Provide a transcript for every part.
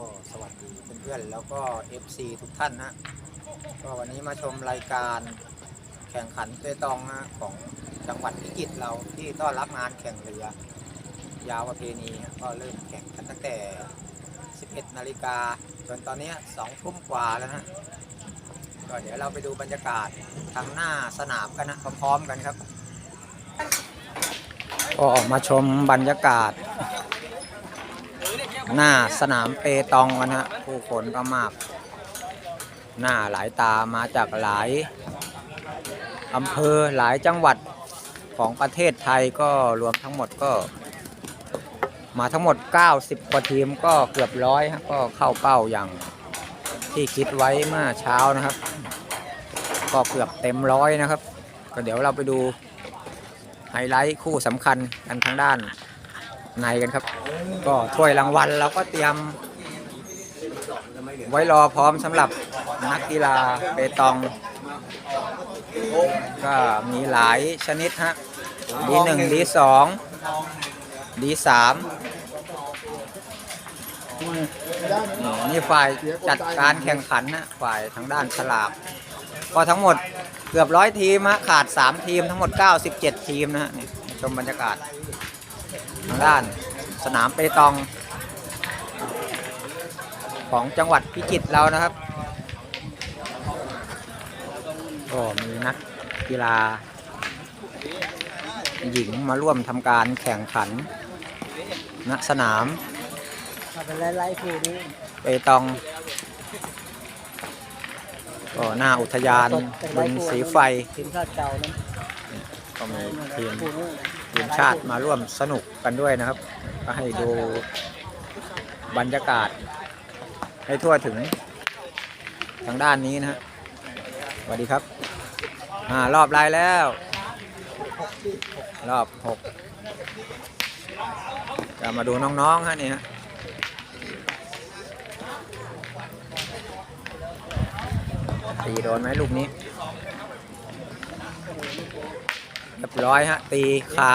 ก็สวัสดีเพื่อนๆแล้วก็ FC ทุกท่านนะก็วันนี้มาชมรายการแข่งขันเปตองนะของจังหวัดพิจิตรเราที่ต้อนรับงานแข่งเรือยาวประเพณีก็เริ่มแข่งกันตั้งแต่ 11 นาฬิกาจนตอนนี้2ทุ่มกว่าแล้วนะก็เดี๋ยวเราไปดูบรรยากาศทางหน้าสนามกันนะพร้อมๆกันครับก็ออกมาชมบรรยากาศ หน้าสนามเปตองกันฮะผู้คนก็มาก หน้าหลายตามาจากหลายอำเภอหลายจังหวัดของประเทศไทยก็รวมทั้งหมดก็ มาทั้งหมด 90 กว่าทีมก็เกือบร้อยก็เข้าเป้าอย่างที่คิดไว้เมื่อเช้านะครับ ก็เกือบเต็มร้อยนะครับ ก็เดี๋ยวเราไปดูไฮไลท์คู่สำคัญกันทางด้าน ในกันครับ ก็ถ้วยรางวัลเราก็เตรียม ไว้รอพร้อมสำหรับนักกีฬาเปตอง ก็มีหลายชนิดฮะดีหนึ่งดีสองดีสามนี่ฝ่ายจัดการแข่งขันนะฝ่ายทางด้านฉลากก็ทั้งหมดเกือบร้อยทีมฮะขาด 3 ทีมทั้งหมด 97 ทีมนะฮะชมบรรยากาศ ด้าน สนามเปตอง ของจังหวัดพิจิตรเรานะครับก็มีนักกีฬา หญิงมาร่วมทำการแข่งขันณสนามเป็นไล่ๆคู่นี้เปตองก็หน้าอุทยานบึงสีไฟทีมชาติเก่านั้นก็มีทีมคู่นี้ ทีมชาติมาร่วมสนุกกันด้วยนะครับ ก็ให้ดูบรรยากาศ ให้ทั่วถึงทางด้านนี้นะฮะสวัสดีครับอ่ารอบลายแล้ว รอบหกจะมาดูน้องๆฮะนี่ฮะตีโดนไหมลูกนี้ เรียบร้อยฮะ ตีคา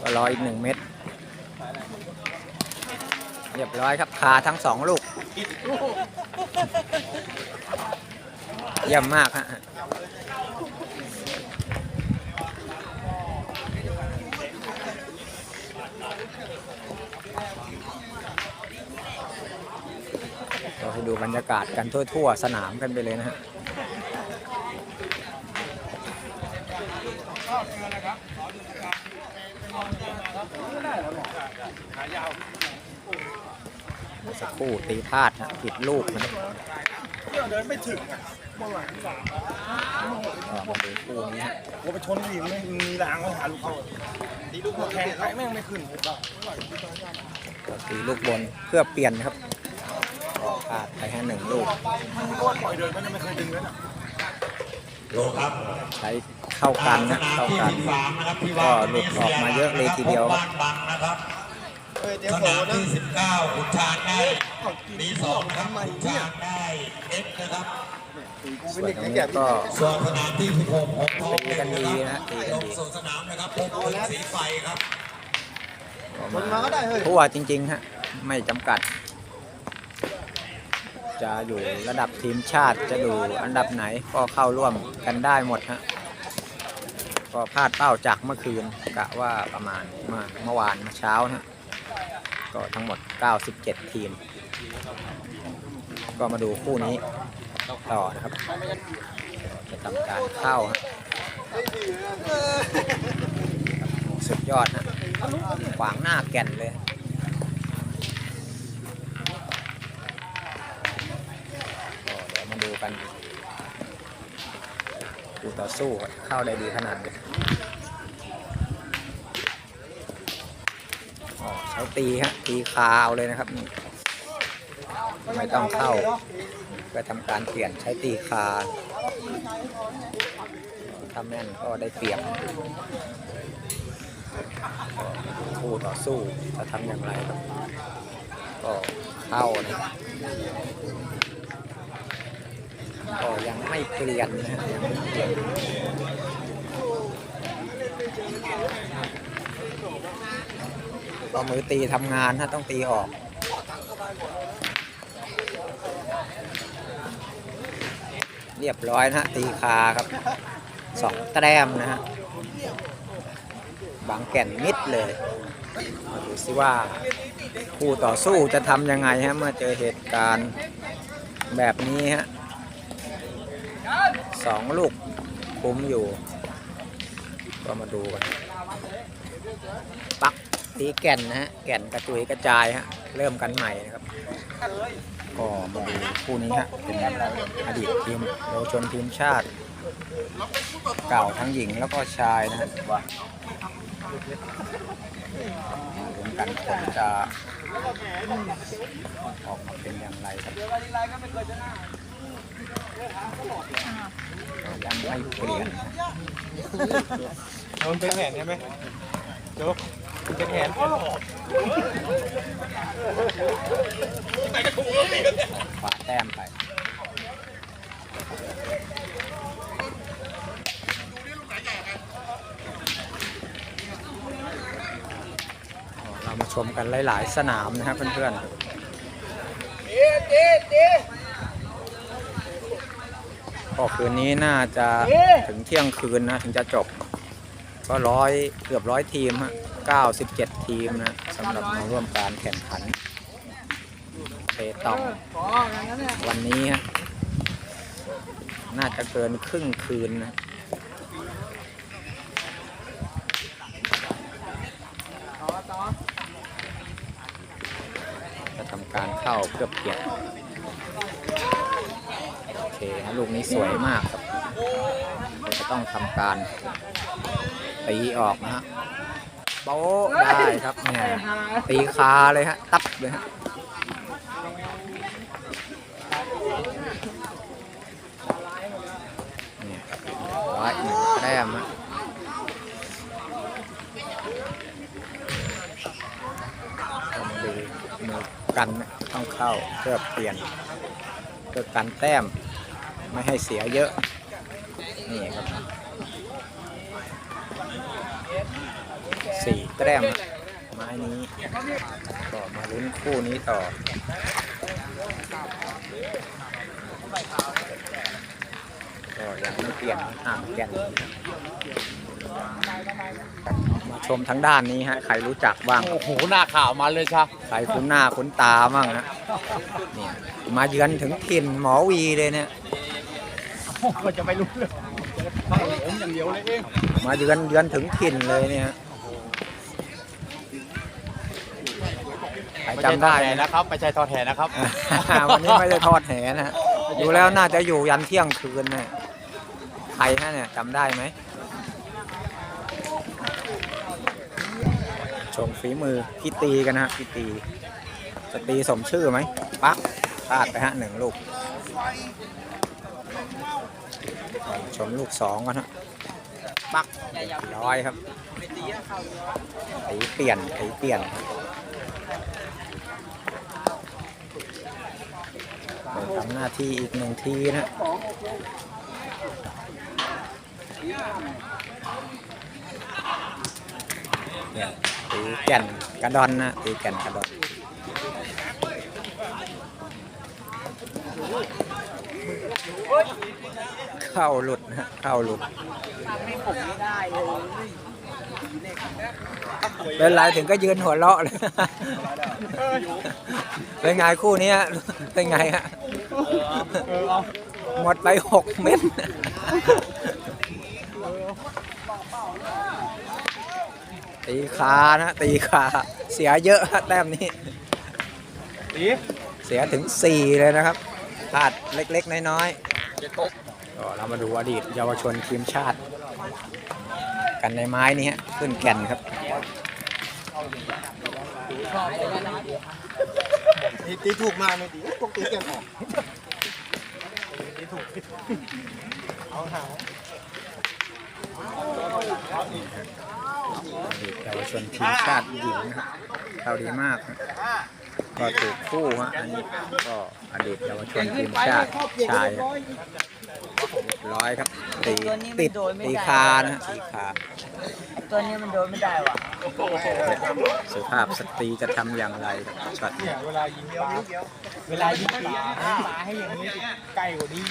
ก็รออีกหนึ่งเม็ด เรียบร้อยครับ คาทั้งสองลูก เยี่ยมมากฮะก็ให้ดูบรรยากาศกันทั่ว ๆ สนามกันไปเลยนะฮะ สักครู่ตีพลาดนะผิดลูกนะครับเดินไม่ถึงอะก็มาดูคู่นี้ฮะว่าไปชนอีกไม่มีรางก็หาลูกเขาตีลูกแทงไปแม่งไม่ขึ้นผมว่าก็ตีลูกบนเพื่อเปลี่ยนนะครับก็พลาดไปแค่หนึ่งลูกก้อนปล่อยเดินมันไม่เคยดึงเลยนะโลครับใช้เข้ากันนะสนามเข้าที่กัน13นะครับที่ก็ว่าหลุดออกมาเยอะเลยทีเดียวครับบ้า นบังนะครับเฮ้ยเดี๋ยวสโผล่นามนะที่ 19ขุนช้างได้ดีสองนะครับขุนช้างได้เอ็กนะครับส่วนตรงนี้ก็ ส่วนสนามที่16ของทองตีกันดีนะตีกันลงดีสู่สนามนะครับพบกับสีไฟครับก็มาทั่วจริงๆฮะไม่จำกัด จะอยู่ระดับทีมชาติจะดูอันดับไหนก็เข้าร่วมกันได้หมดฮะ ก็พลาดเป้าจากเมื่อคืนกะว่าประมาณเมื่อเมื่อวานเมื่อเช้านะก็ทั้งหมด 97 ทีม ก็มาดูคู่นี้ต่อนะครับ จะทำการเข้าสุดยอดฮะขวางหน้าแก่นเลยก็เดี๋ยวมาดูกัน คู่ต่อสู้เข้าได้ดีขนาดไหนอ๋อใช้ตีฮะตีคาเอาเลยนะครับนี่ไม่ต้องเข้าเพื่อทำการเปลี่ยนใช้ตีคาถ้าแม่นก็ได้เปรียบคู่ต่อสู้จะทำอย่างไรครับก็เข้านะ ก็ยังไม่เปลี่ยนนะฮะยังไม่เปลี่ยนก็มือตีทำงานฮะต้องตีออกเรียบร้อยนะฮะตีคาครับสองแต้มนะฮะบางแก่นมิดเลยมาดูสิว่าคู่ต่อสู้จะทำยังไงฮะเมื่อเจอเหตุการณ์แบบนี้ฮะ สองลูกคุ้มอยู่ ก็มาดูกันปักตีแก่นนะฮะ แก่นกระจุยกระจายฮะ เริ่มกันใหม่นะครับ ก็มาดูคู่นี้ฮะ เป็นอดีตทีมเยาวชนทีมชาติ เก่าทั้งหญิงแล้วก็ชายนะฮะรวมกันผลจะออกมาเป็นอย่างไรครับ ยังไม่เปลี่ยนโดนเป็นแผนใช่ไหมโจ๊กเป็นแผนขวาแต้มไปเรามาชมกันหลาย ๆ สนามนะครับเพื่อนๆ ก็คืนนี้น่าจะถึงเที่ยงคืนนะถึงจะจบ ก็ร้อยเกือบร้อยทีมฮะ97ทีมนะสำหรับมาร่วมการแข่งขันเปตองวันนี้ฮะน่าจะเกินครึ่งคืนนะจะทำการเข้าเพื่อเปลี่ยน เคฮะลูกนี้สวยมากครับเราจะต้องทำการตีออกนะฮะโป๊ะได้ครับเนี่ยตีคาเลยฮะตับเลยฮะเนี่ยร้อยหนึ่งแต้มฮะต้องดูมือกันนะต้องเข้าเพื่อเปลี่ยนเพื่อกันแต้ม ไม่ให้เสียเยอะนี่ครับสี่แต้มฮะไม้นี้ก็มาลุ้นคู่นี้ต่อก็ยังไม่เปลี่ยนห่างแก่นมาชมทั้งด้านนี้ฮะใครรู้จักบ้างโอ้โหหน้าข่าวมาเลยชาใครคุ้นหน้าคุ้นตาบ้างฮะเนี่ยมาเยือนถึงถิ่นหมอวีเลยเนี่ย ก็จะไม่รู้เลยต้องผมอย่างเดียวเลยเองมาเยือนเยือนถึงถิ่นเลยเนี่ยฮะใครจำได้แหนะ นะครับไม่ใช่ทอดแหนะครับ วันนี้ไม่ได้ทอดแหนะฮะดูแล้วน่าจะอยู่ยันเที่ยงคืนเนี่ยใครฮะเนี่ยจำได้ไหมชมฝีมือพี่ตีกันนะฮะพี่ตีจะตีสมชื่อไหมปักพลาดไปฮะหนึ่งลูก ชมลูกสองกันฮะปักเรียบร้อยครับตีเปลี่ยนตีเปลี่ยนไปทำหน้าที่อีกหนึ่งทีนะเนี่ยตีแก่นกระดอนนะตีแก่นกระดอน เข้าหลุดนะฮะเข้าหลุดเป็นไรถึงก็ยืนหัวเราะเลย เป็นไงคู่เนี้ยเป็นไงฮะหมดไปหกเม็ดตีคานะตีคาเสียเยอะฮะแต้มนี้ตีเสียถึง4เลยนะครับพลาดเล็กๆ น้อยๆ ก็เรามาดูอดีตเยาวชนทีมชาติ กันในไม้นี้ฮะขึ้นแก่นครับตีถูกมาไม่ตีตกตีกันออกเอาหาอดีตเยาวชนทีมชาติหญิงนะครับเข้าดีมากนะก็ถูกคู่ฮะอันนี้ก็อดีตเยาวชนทีมชาติชายฮะเรียบร้อยครับตีติดตีคานะฮะตีคาตัวนี้มันโดนไม่ได้ว่ะสุภาพสตรีจะทำอย่างไรช็อตนี้เวลายิงปลาเวลายิงปลาปลาให้อย่างนี้ใกล้กว่านี้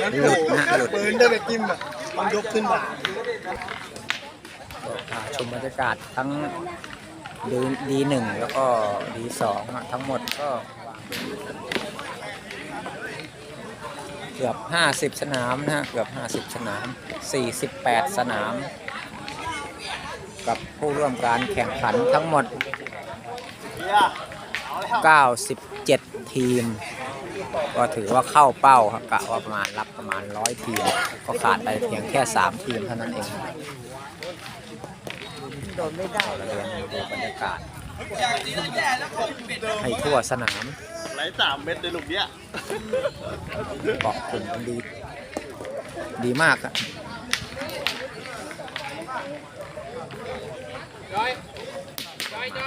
หลุดนะหลุด ปืนได้ไปจิ้มอะมันยกขึ้นมาก็พาชมบรรยากาศทั้งดีดีหนึ่งแล้วก็ดีสองอะทั้งหมดก็ เกือบ 50 สนามนะฮะ เกือบ 50 สนาม 48 สนาม กับผู้ร่วมการแข่งขันทั้งหมด 97 ทีม ก็ถือว่าเข้าเป้าครับกะว่าประมาณรับประมาณ 100 ทีม ก็ขาดไปเพียงแค่ 3 ทีมเท่านั้นเองเราเรียนดูบรรยากาศให้ทั่วสนาม สามเม็ดในลูกเนี้ยเกาะกลุ่มกันดี ดีมากครับ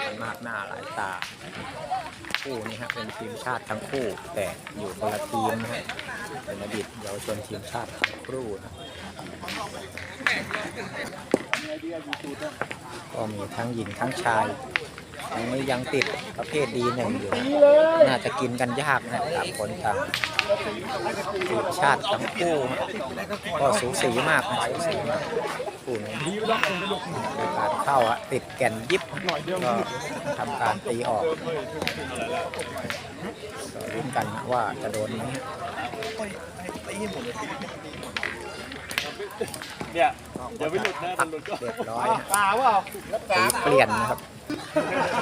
กันมากหน้าหลายตา คู่นี้ฮะเป็นทีมชาติทั้งคู่ แต่อยู่คนละทีมนะฮะเป็นอดีตเยาวชนทีมชาติทั้งคู่นะ ก็มีทั้งหญิงทั้งชายอันนี้ยังติดประเภทดีหนึ่งอยู่นะน่าจะกินกันยากนะต่างคนต่างทีมชาติทั้งคู่นะก็สูสีมากนะสูสีมากคู่นี้โอกาสเข้าอะติดแก่นยิบก็ทำการตีออกก็ลุ้นกันนะว่าจะโดนไหม เนี่ยเดี๋ยวไปหลุดนะตัมัดนหลุดก็เรียบร้อยนะปลาเปล่าตีเปลี่ยนนะครับ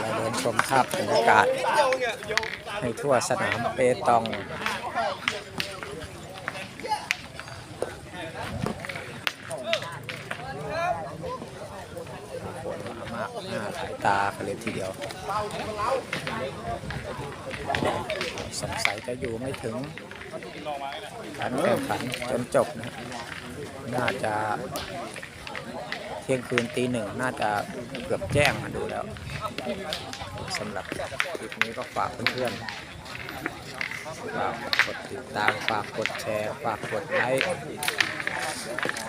เราเดินชมภาพบรรยากาศให้ทั่วสนามเปตองคนมามากหน้าหลายตากันเลยทีเดียว สงสัยจะอยู่ไม่ถึง การแข่งขันจนจบนะน่าจะเที่ยงคืนตีหนึ่งน่าจะเกือบแจ้งมาดูแล้วสำหรับคลิปนี้ก็ฝากเพื่อนๆฝากกดติดตามฝากกดแชร์ ฝากกดไลค์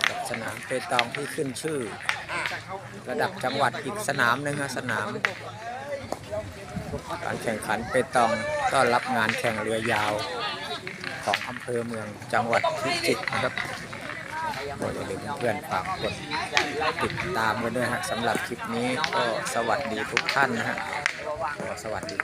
กับสนามเปตองที่ขึ้นชื่อ ระดับจังหวัดอีกสนามหนึ่งนะสนามการแข่งขันเปตองต้อนรับงานแข่งเรือยาว ของอำเภอเมืองจังหวัดพิจิตรนะครับก็อย่าลืมเพื่อนฝากกดติดตามกันด้วยฮะสำหรับคลิปนี้ก็สวัสดีทุกท่านนะฮะสวัสดี